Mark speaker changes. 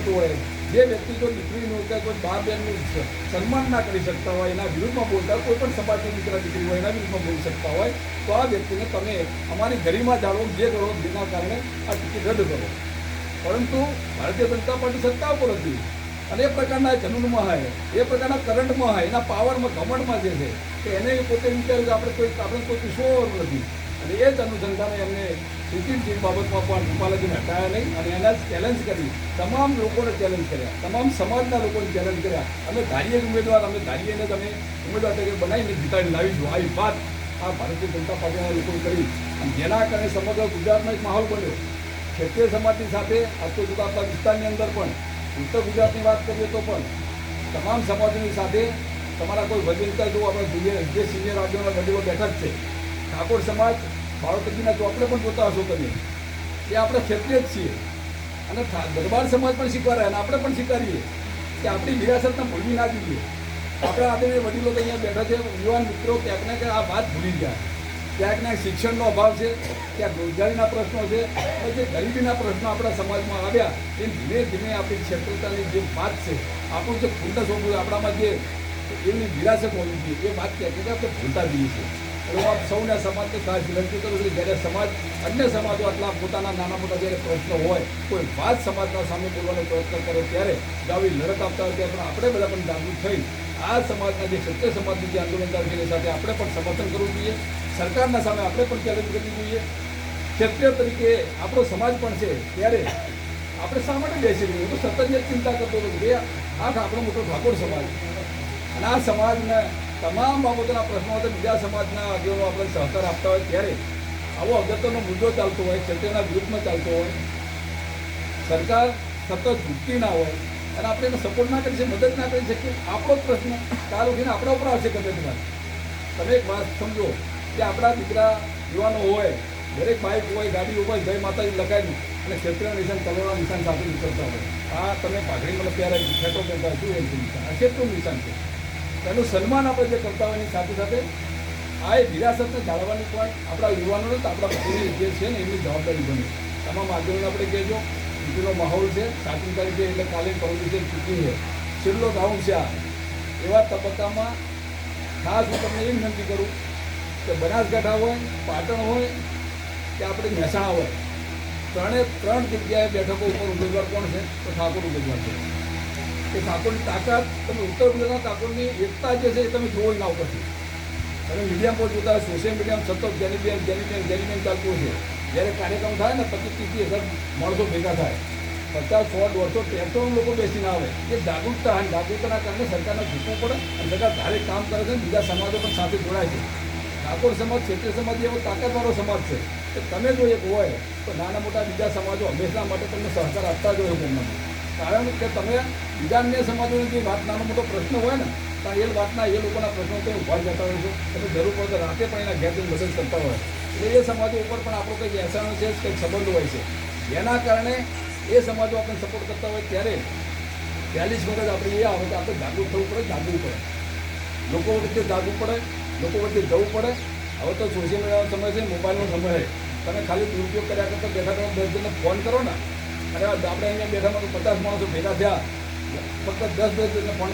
Speaker 1: કરતું હોય, જે વ્યક્તિ કોઈ દીકરીનું કે કોઈ બા બહેનનું સન્માન ના કરી શકતા હોય, એના વિરુદ્ધમાં બોલતા કોઈ પણ સમાજની દીકરા દીકરી હોય, એના વિરુદ્ધમાં બોલી શકતા હોય, તો આ વ્યક્તિને તમે અમારી ગરિમા જાળવો, જે કરો જેના કારણે આ ટિકિટ રદ કરો. પરંતુ ભારતીય જનતા પાર્ટી સત્તા ઉપર હતી અને એ પ્રકારના જનૂનમાં હોય એ પ્રકારના કરંટમાં હોય એના પાવરમાં ઘમંડમાં જે છે, કે એને પોતે વિચાર્યું કે આપણે કોઈ આપણે કોઈ પીસવાનું નથી. અને એ જ અનુસંધાને એમને ટિકિટ બાબતમાં પણ રૂપાલાજીને હટાયા નહીં અને એના ચેલેન્જ કરી તમામ લોકોને ચેલેન્જ કર્યા. તમામ સમાજના લોકોને ચેલેન્જ કર્યા. અમે ધારીએ ઉમેદવાર, અમે ધારીએને તમે ઉમેદવાર તરીકે બનાવીને જીતાડી લાવીશું. આવી વાત આ ભારતીય જનતા પાર્ટીના લોકોએ કરી. અને જેના કારણે સમગ્ર ગુજરાતમાં એક માહોલ બન્યો. ક્ષત્રિય સમાજની સાથે આખો જુદા આપણા વિસ્તારની અંદર પણ, ઉત્તર ગુજરાતની વાત કરીએ તો પણ, તમામ સમાજોની સાથે તમારા કોઈ વજનતા જો આપણે જોઈએ જે સિનિયર રાજ્યોના વડીલો બેઠક છે ઠાકોર સમાજ બાળકજીના ચોપડે પણ જોતા હશો તમે. એ આપણે ક્ષત્રિય જ છીએ. અને દરબાર સમાજ પણ સ્વીકારે અને આપણે પણ સ્વીકારીએ કે આપણી વિરાસતને ભૂલવી ના જોઈએ. આપણા આદરણીય વડીલો અહીંયા બેઠા છે, યુવાન મિત્રો, ક્યાંક ને ક્યાંક આ વાત ભૂલી ગયા. ક્યાંક ને શિક્ષણનો અભાવ છે, ક્યાંક રોજગારીના પ્રશ્નો છે અને જે ગરીબીના પ્રશ્નો આપણા સમાજમાં આવ્યા, એ ધીમે ધીમે આપણી ક્ષેત્રતાની જે વાત છે, આપણું જે ખુલ્લા સ્વરૂપ આપણામાં જે એમની વિરાસત હોવી જોઈએ, એ વાત ક્યાંક આપણે ભૂલતા જઈએ છીએ. હું આપ સૌને સમાજને ખાસ વિનંતી કરું છું જ્યારે સમાજ, અન્ય સમાજો આટલા પોતાના નાના મોટા જ્યારે પ્રશ્નો હોય, કોઈ વાત સમાજના સામે બોલવાનો પ્રયત્ન કરે ત્યારે આવી લડત આપતા હોય ત્યારે પણ આપણે બધા પણ જાગૃત થઈ આ સમાજના જે ક્ષત્રિય સમાજની જે આંદોલન છે સાથે આપણે પણ સમર્થન કરવું જોઈએ. સરકારના સામે આપણે પણ ચેલેન્જ કરવી જોઈએ. ક્ષત્રિય તરીકે આપણો સમાજ પણ છે ત્યારે આપણે શા માટે બેસી રહીએ? તો સતત ચિંતા કરતો હતો કે આ આપણો મોટો ઠાકોર સમાજ. અને આ સમાજને તમામ બાબતોના પ્રશ્નો હતા. બીજા સમાજના આગેવાનો આપણે સહકાર આપતા હોય ત્યારે આવો અગત્યનો મુદ્દો ચાલતો હોય ક્ષત્રિયના વિરુદ્ધમાં ચાલતો હોય. સરકાર સતત ઝૂકતી ના હોય અને આપણે એને સપોર્ટ ના કરી શકીએ, મદદ ના કરી શકીએ, આપણો જ પ્રશ્ન કાલ ઉઠીને આપણા ઉપર આવશે ગમે તે તમે એક વાત સમજો કે આપણા દીકરા યુવાનો હોય, દરેક બાઇક હોય, ગાડી હોય, જય માતાજી લગાવી અને ક્ષેત્રના નિશાન કરોડના નિશાન સાથે નીકળતા હોય. આ તમે પાઘડી મને પહેરાવી ફેટો પહેરતા શું એ નિશાન. આ ક્ષેત્રનું નિશાન છે. એનું સન્માન આપણે જે કરતા હોય સાથે સાથે આ એ વિરાસતને જાળવવાની પણ આપણા યુવાનોને તો આપણા પોતાની જે છે ને એમની જવાબદારી બને. તમામ આગેવાનો આપણે કહેજો. ચૂંટણીનો માહોલ છે. સાતમી તારીખે એટલે કાલે ત્રણ છે ચૂંટણી છે. છેલ્લો રાઉન્ડ છે આ. એવા તબક્કામાં ખાસ હું તમને એ વિનંતી કરું કે બનાસકાંઠા હોય, પાટણ હોય, કે આપણે મહેસાણા હોય, ત્રણે ત્રણ જગ્યાએ બેઠકો ઉપર ઉમેદવાર કોણ છે? તો ઠાકોર ઉમેદવાર છે. કે ઠાકોરની તાકાત તમે ઉત્તર ગુજરાતના ઠાકોરની એકતા જે છે એ તમે જોવો ના ઉપરથી તમે મીડિયા પર જોતા સોશિયલ મીડિયામાં સતત જેની બેન જેની બેન જેની બેન ચાલતું છે જ્યારે કાર્યક્રમ થાય ને પચીસ ત્રીસ હજાર માણસો ભેગા થાય. પચાસ, સો, દોઢસો ત્રણસો લોકો બેસીને આવે. એ જાગૃતતા અને જાગૃતતાના કારણે સરકારને ઝૂકવું પડે અને સરકાર ધારે કામ કરે છે અને બીજા સમાજો પણ સાથે જોડાય છે. ઠાકોર સમાજ, ક્ષેત્રીય સમાજ એવો તાકાતવાળો સમાજ છે કે તમે જો એક હોય તો નાના મોટા બીજા સમાજો હંમેશા માટે તમને સહકાર આપતા જ હોય તેમના કારણ કે તમે બીજા અન્ય સમાજોની જે વાત નાનો મોટો પ્રશ્ન હોય ને, તો એ વાતના એ લોકોના પ્રશ્નો તો ઊભા જતા હોય છે. તમે જરૂર પડે તો રાતે પણ એના ઘેર મદદ કરતા હોય. એટલે એ સમાજો ઉપર પણ આપણો કંઈક એસાણો છે કંઈક સંબંધ હોય છે. જેના કારણે એ સમાજો આપણે સપોર્ટ કરતા હોય ત્યારે ચાલીસ વખત આપણે એ આવે કે આપણે જાગૃત થવું પડે, જાગવું પડે. લોકો વચ્ચે જાગવું પડે, લોકો વચ્ચે જવું પડે. હવે તો સોશિયલ મીડિયાનો સમય છે મોબાઈલનો સમય છે. તમે ખાલી દુરુપયોગ કર્યા કરતા બેઠા તમે દસ જણને ફોન કરો ને અરે આપણે અહીંયા બેઠામાં પચાસ માણસો ભેગા થયા. ફક્ત દસ દસ કરી ફોન